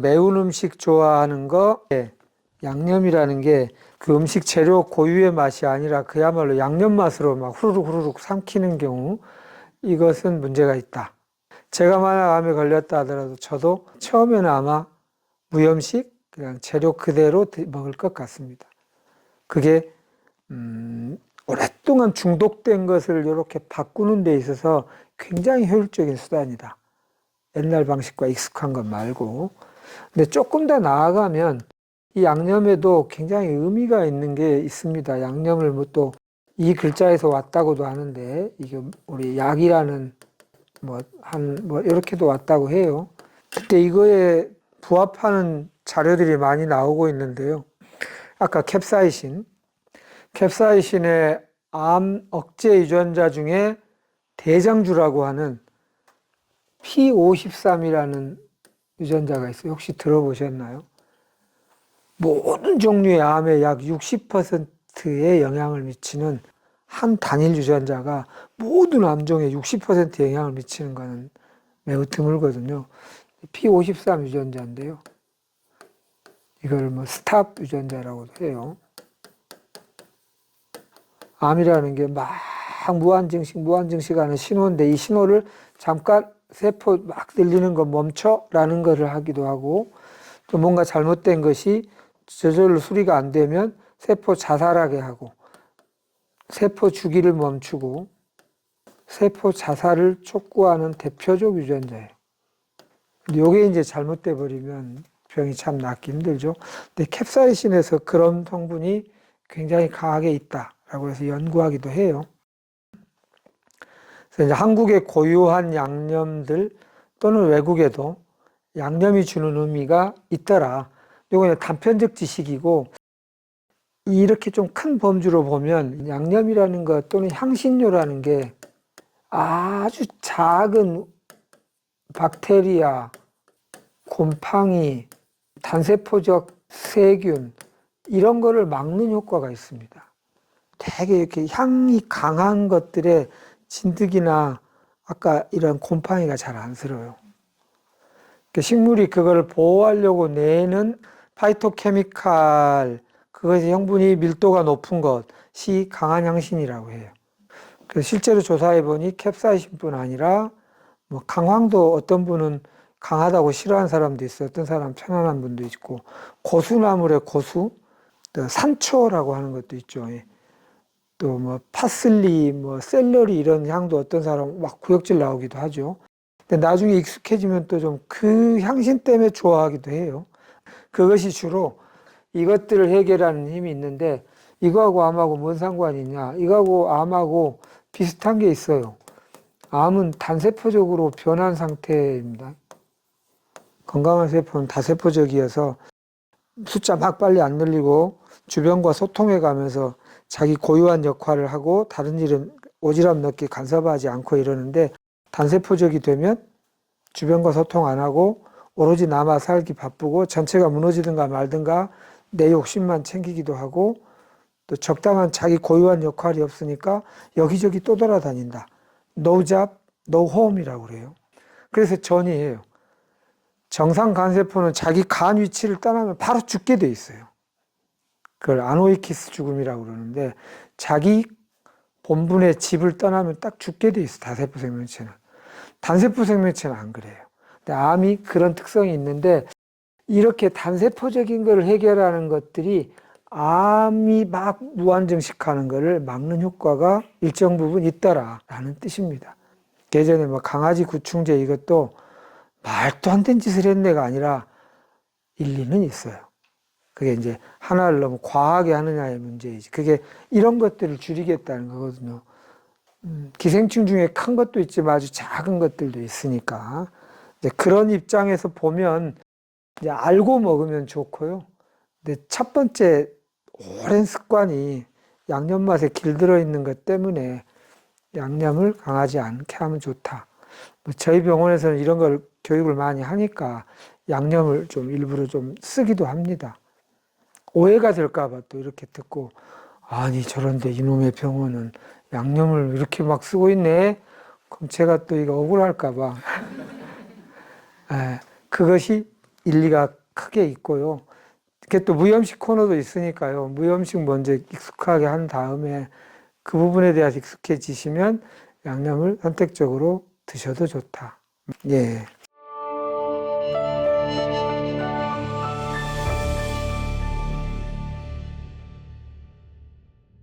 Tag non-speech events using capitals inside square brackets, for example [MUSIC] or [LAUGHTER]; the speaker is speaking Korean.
매운 음식 좋아하는 거 예, 양념이라는 게 그 음식 재료 고유의 맛이 아니라 그야말로 양념 맛으로 막 후루룩 후루룩 삼키는 경우 이것은 문제가 있다. 제가 만약 암에 걸렸다 하더라도 저도 처음에는 아마 무염식 그냥 재료 그대로 드- 먹을 것 같습니다. 그게 음, 오랫동안 중독된 것을 이렇게 바꾸는 데 있어서 굉장히 효율적인 수단이다. 옛날 방식과 익숙한 것 말고. 근데 조금 더 나아가면 이 양념에도 굉장히 의미가 있는 게 있습니다. 양념을 뭐 또 이 글자에서 왔다고도 하는데 이게 우리 약이라는 뭐한뭐 이렇게도 왔다고 해요. 근데 이거에 부합하는 자료들이 많이 나오고 있는데요. 아까 캡사이신, 캡사이신의 암 억제 유전자 중에 대장주라고 하는 P53이라는 유전자가 있어요. 혹시 들어보셨나요? 모든 종류의 암에 약 60%의 영향을 미치는 한 단일 유전자가 모든 암종에 60% 영향을 미치는 것은 매우 드물거든요. P53 유전자인데요. 이걸 뭐 스탑 유전자라고도 해요. 암이라는 게 막 무한증식, 무한증식 하는 신호인데 이 신호를 잠깐 세포 막 들리는 거 멈춰라는 거를 하기도 하고 또 뭔가 잘못된 것이 저절로 수리가 안 되면 세포 자살하게 하고 세포 주기를 멈추고 세포 자살을 촉구하는 대표적 유전자예요. 이게 이제 잘못돼 버리면 병이 참 낫기 힘들죠. 근데 캡사이신에서 그런 성분이 굉장히 강하게 있다라고 해서 연구하기도 해요. 이제 한국의 고유한 양념들 또는 외국에도 양념이 주는 의미가 있더라. 이거는 단편적 지식이고 이렇게 좀 큰 범주로 보면 양념이라는 것 또는 향신료라는 게 아주 작은 박테리아, 곰팡이, 단세포적 세균 이런 거를 막는 효과가 있습니다. 되게 이렇게 향이 강한 것들에 진드기나 아까 이런 곰팡이가 잘 안 들어요. 그 식물이 그거를 보호하려고 내는 파이토케미칼 그것의 성분이 밀도가 높은 것이 강한 향신이라고 해요. 그래서 실제로 조사해 보니 캡사이신뿐 아니라 뭐 강황도 어떤 분은 강하다고 싫어하는 사람도 있어요. 어떤 사람 편안한 분도 있고 고수나물의 고수, 또 산초라고 하는 것도 있죠. 예. 또뭐 파슬리, 뭐 샐러리 이런 향도 어떤 사람 막 구역질 나오기도 하죠. 근데 나중에 익숙해지면 또 좀 그 향신 때문에 좋아하기도 해요. 그것이 주로 이것들을 해결하는 힘이 있는데 이거하고 암하고 뭔 상관이 있냐? 이거하고 암하고 비슷한 게 있어요. 암은 단세포적으로 변한 상태입니다. 건강한 세포는 다세포적이어서 숫자 막 빨리 안 늘리고 주변과 소통해 가면서 자기 고유한 역할을 하고 다른 일은 오지랖 넓게 간섭하지 않고 이러는데 단세포적이 되면 주변과 소통 안 하고 오로지 남아 살기 바쁘고 전체가 무너지든가 말든가 내 욕심만 챙기기도 하고 또 적당한 자기 고유한 역할이 없으니까 여기저기 또 돌아다닌다. No home이라고 그래요. 그래서 전이에요. 정상 간세포는 자기 간 위치를 떠나면 바로 죽게 돼 있어요. 그걸 아노이키스 죽음이라고 그러는데 자기 본분의 집을 떠나면 딱 죽게 돼 있어 다세포 생명체는. 단세포 생명체는 안 그래요. 근데 암이 그런 특성이 있는데 이렇게 단세포적인 걸 해결하는 것들이 암이 막 무한증식하는 것을 막는 효과가 일정 부분 있더라라는 뜻입니다. 예전에 뭐 강아지 구충제 이것도 말도 안 되는 짓을 했네가 아니라 일리는 있어요. 그게 이제 하나를 너무 과하게 하느냐의 문제이지. 그게 이런 것들을 줄이겠다는 거거든요. 음, 기생충 중에 큰 것도 있지만 아주 작은 것들도 있으니까. 이제 그런 입장에서 보면 이제 알고 먹으면 좋고요. 근데 첫 번째 오랜 습관이 양념 맛에 길들어 있는 것 때문에 양념을 강하지 않게 하면 좋다. 뭐 저희 병원에서는 이런 걸 교육을 많이 하니까 양념을 좀 일부러 좀 쓰기도 합니다. 오해가 될까봐 또 이렇게 듣고 아니 저런데 이놈의 병원은 양념을 이렇게 막 쓰고 있네. 그럼 제가 또 이거 억울할까봐. 에, [LAUGHS] 그것이 일리가 크게 있고요. 이렇게 또 무염식 코너도 있으니까요. 무염식 먼저 익숙하게 한 다음에 그 부분에 대해서 익숙해지시면 양념을 선택적으로 드셔도 좋다. 예.